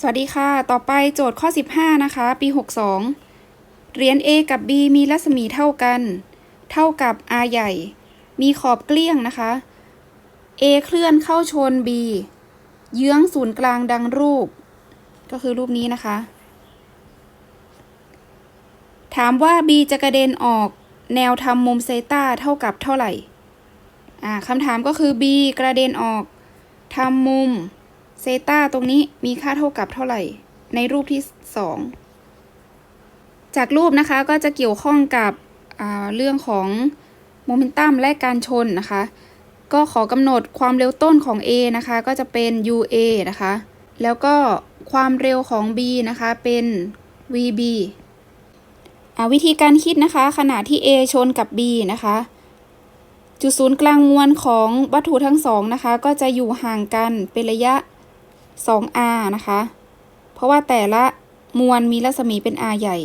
สวัสดีค่ะ ต่อไปโจทย์ข้อ 15 นะคะ ปี 62 เหรียญ A กับ B มีรัศมีเท่ากัน เท่ากับ R ใหญ่ มีขอบเกลี้ยงนะคะ A เคลื่อนเข้าชน B เยื้องศูนย์กลางดังรูป ก็คือรูปนี้นะคะ ถามว่า B จะกระเด็นออกแนวทำมุมเซต้าเท่ากับเท่าไหร่ อ่าคำถามก็คือ B กระเด็นออกทำมุม เซตาตรงนี้มีค่าเท่ากับเท่าไหร่ ในรูปที่ 2 จากรูปนะคะก็จะเกี่ยวข้องกับเรื่องของโมเมนตัมและการชนนะคะ ก็ขอกำหนดความเร็วต้นของ A นะคะ ก็จะเป็น UA นะคะ แล้วก็ความเร็วของ B นะคะเป็น VB วิธีการคิดนะคะขณะที่ A ชนกับ B นะคะ จุดศูนย์กลางมวลของวัตถุทั้งสองนะคะ ก็จะอยู่ห่างกันเป็นระยะ 2r นะคะ เพราะว่าแต่ละมวลมีรัศมีเป็น r ใหญ่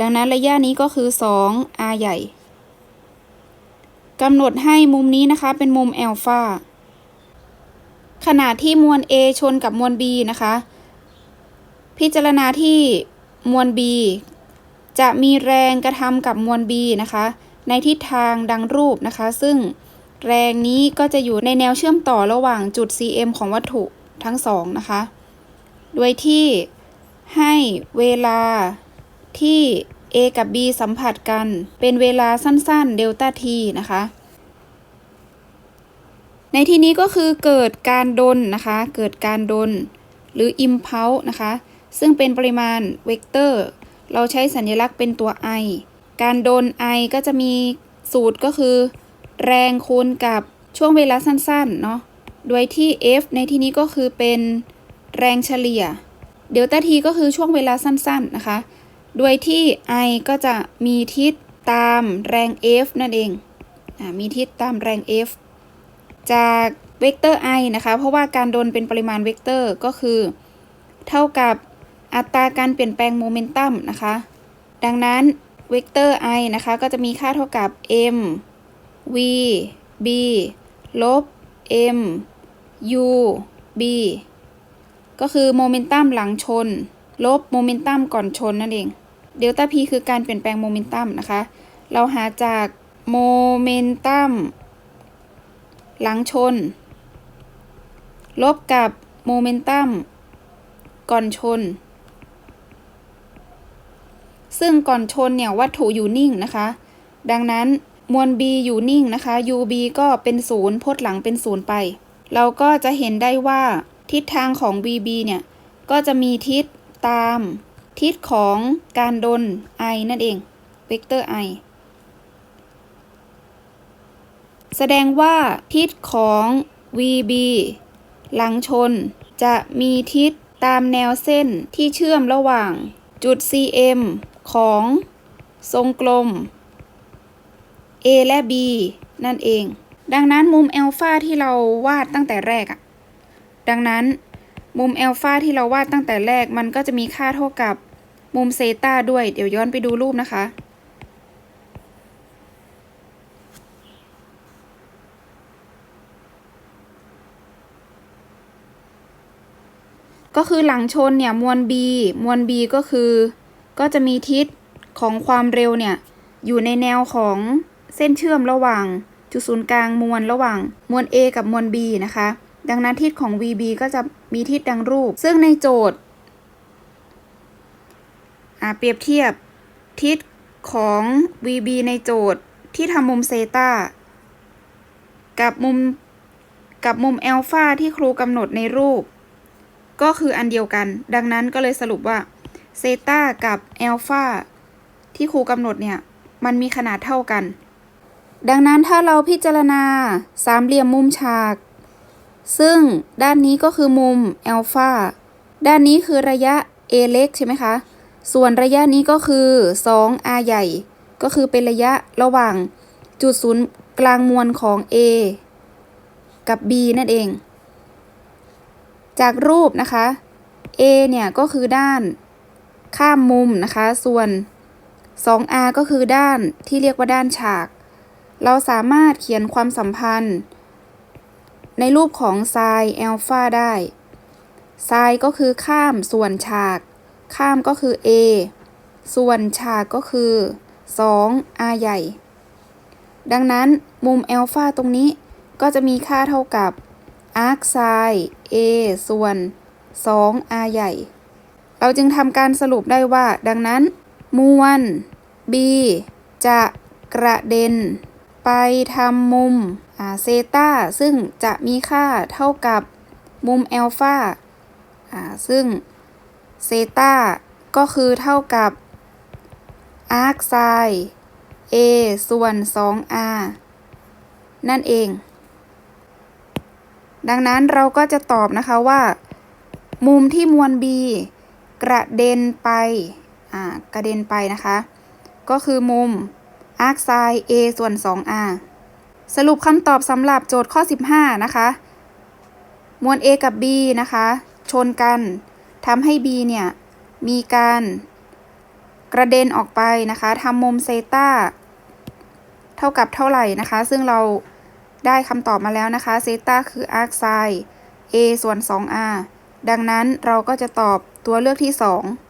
ดังนั้นระยะนี้ก็คือ 2r ใหญ่กำหนดให้มุมนี้นะคะเป็นมุมอลฟาขณะที่มวล A ชนกับมวล B นะคะ พิจารณาที่มวล B จะมีแรงกระทำกับมวล B นะคะ ในทิศทางดังรูปนะคะ ซึ่งแรงนี้ก็จะอยู่ในแนวเชื่อมต่อระหว่างจุด CM ของวัตถุ ทั้งสองนะคะ โดยที่ให้เวลาที่ A กับ B สัมผัสกันเป็นเวลาสั้นๆเดลต้า T นะคะ ในที่นี้ก็คือเกิดการดนนะคะ เกิดการดน หรือ impulse นะคะ ซึ่งเป็นปริมาณเวกเตอร์ เราใช้สัญลักษณ์เป็นตัว i การดน i ก็จะมีสูตรก็คือ แรงคูณกับช่วงเวลาสั้นๆ เนาะ โดยที่ F ในที่นี้ก็คือเป็นแรงเฉลี่ย เดลต้า T ก็คือช่วงเวลาสั้นๆนะคะ โดยที่ I ก็จะมีทิศตามแรง F นั่นเอง มีทิศตามแรง F จากเวกเตอร์ i นะคะ เพราะว่าการโดนเป็นปริมาณเวกเตอร์ก็คือ เท่ากับอัตราการเปลี่ยนแปลงโมเมนตัมนะคะ ดังนั้นเวกเตอร์ i นะคะก็จะมีค่าเท่ากับ m v b ลบ m u b ก็คือโมเมนตัมหลังชน ลบโมเมนตัมก่อนชนนั่นเองเดลต้า p คือการเปลี่ยนแปลงโมเมนตัมนะคะ เราหาจากโมเมนตัมหลังชน ลบกับโมเมนตัมก่อนชน ซึ่งก่อนชนเนี่ยวัตถุอยู่นิ่งนะคะ ดังนั้นมวล b อยู่นิ่งนะคะ ub ก็เป็นศูนย์พจน์หลังเป็นศูนย์ไป เราก็จะเห็นได้ว่าทิศทางของ VB เนี่ย ก็จะมีทิศตามทิศของการดน I นั่นเอง เวกเตอร์ I แสดงว่าทิศของ VB หลังชน จะมีทิศตามแนวเส้นที่เชื่อมระหว่างจุด CM ของทรงกลม A และ B นั่นเอง ดังนั้นมุมอัลฟาที่เราวาดตั้งแต่แรกอะดังนั้นมุมอัลฟาที่เราวาดตั้งแต่แรกมันก็จะมีค่าเท่ากับมุมเซตาด้วย เดี๋ยวย้อนไปดูรูปนะคะ ก็คือหลังชนเนี่ยมวล b มวล b ก็คือ ก็จะมีทิศของความเร็วเนี่ย อยู่ในแนวของเส้นเชื่อมระหว่าง จุดศูนย์กลางมวลระหว่างมวล A กับมวล B นะคะ ดังนั้นทิศของ VB ก็จะมีทิศดังรูป ซึ่งในโจทย์เปรียบเทียบทิศของ VB ในโจทย์ที่ทำมุมเซตากับมุมกับมุมอัลฟาที่ครูกำหนดในรูป ก็คืออันเดียวกัน ดังนั้นก็เลยสรุปว่าเซตากับอัลฟาที่ครูกำหนดเนี่ย มันมีขนาดเท่ากัน ดังนั้นถ้าเราพิจารณาสามเหลี่ยมมุมฉาก ซึ่งด้านนี้ก็คือมุมอัลฟาด้านนี้คือระยะ a เล็กใช่ไหมคะ ส่วนระยะนี้ก็คือ 2r ใหญ่ ก็คือเป็นระยะระหว่างจุดศูนย์กลางมวลของ a กับ b นั่นเอง จากรูปนะคะ a เนี่ยก็คือด้านข้ามมุมนะคะ ส่วน 2r ก็คือด้านที่เรียกว่าด้านฉาก เราสามารถเขียนความสัมพันธ์ ในรูปของไซน์อัลฟาได้ไซน์ก็คือข้ามส่วนฉาก ข้ามก็คือ a ส่วนฉากก็คือ 2 r ใหญ่ ดังนั้นมุมแอลฟาตรงนี้ก็จะมีค่าเท่ากับ arc sin a ส่วน 2 r ใหญ่ เราจึงทำการสรุปได้ว่า ดังนั้น มวล b จะกระเด็น ไปทำมุมอ่าเซตาซึ่งจะมีค่าเท่ากับมุมแอลฟาอ่าซึ่งเซตาก็คือเท่ากับ arc sin a ส่วน 2r นั่นเอง ดังนั้นเราก็จะตอบนะคะว่า มุมที่มวล b กระเด็นไป อ่า กระเด็นไปนะคะ ก็คือมุม arc sin a ส่วน 2r สรุปคำตอบสำหรับโจทย์ข้อ 15 นะคะ มวล a กับ b นะคะ ชนกันทำให้ b เนี่ย มีการกระเด็นออกไปนะคะทำมุมเซต้าเท่ากับเท่าไหร่นะคะ ซึ่งเราได้คำตอบมาแล้วนะคะเซต้าคือ arc sin a ส่วน 2r ดังนั้นเราก็จะตอบตัวเลือกที่ 2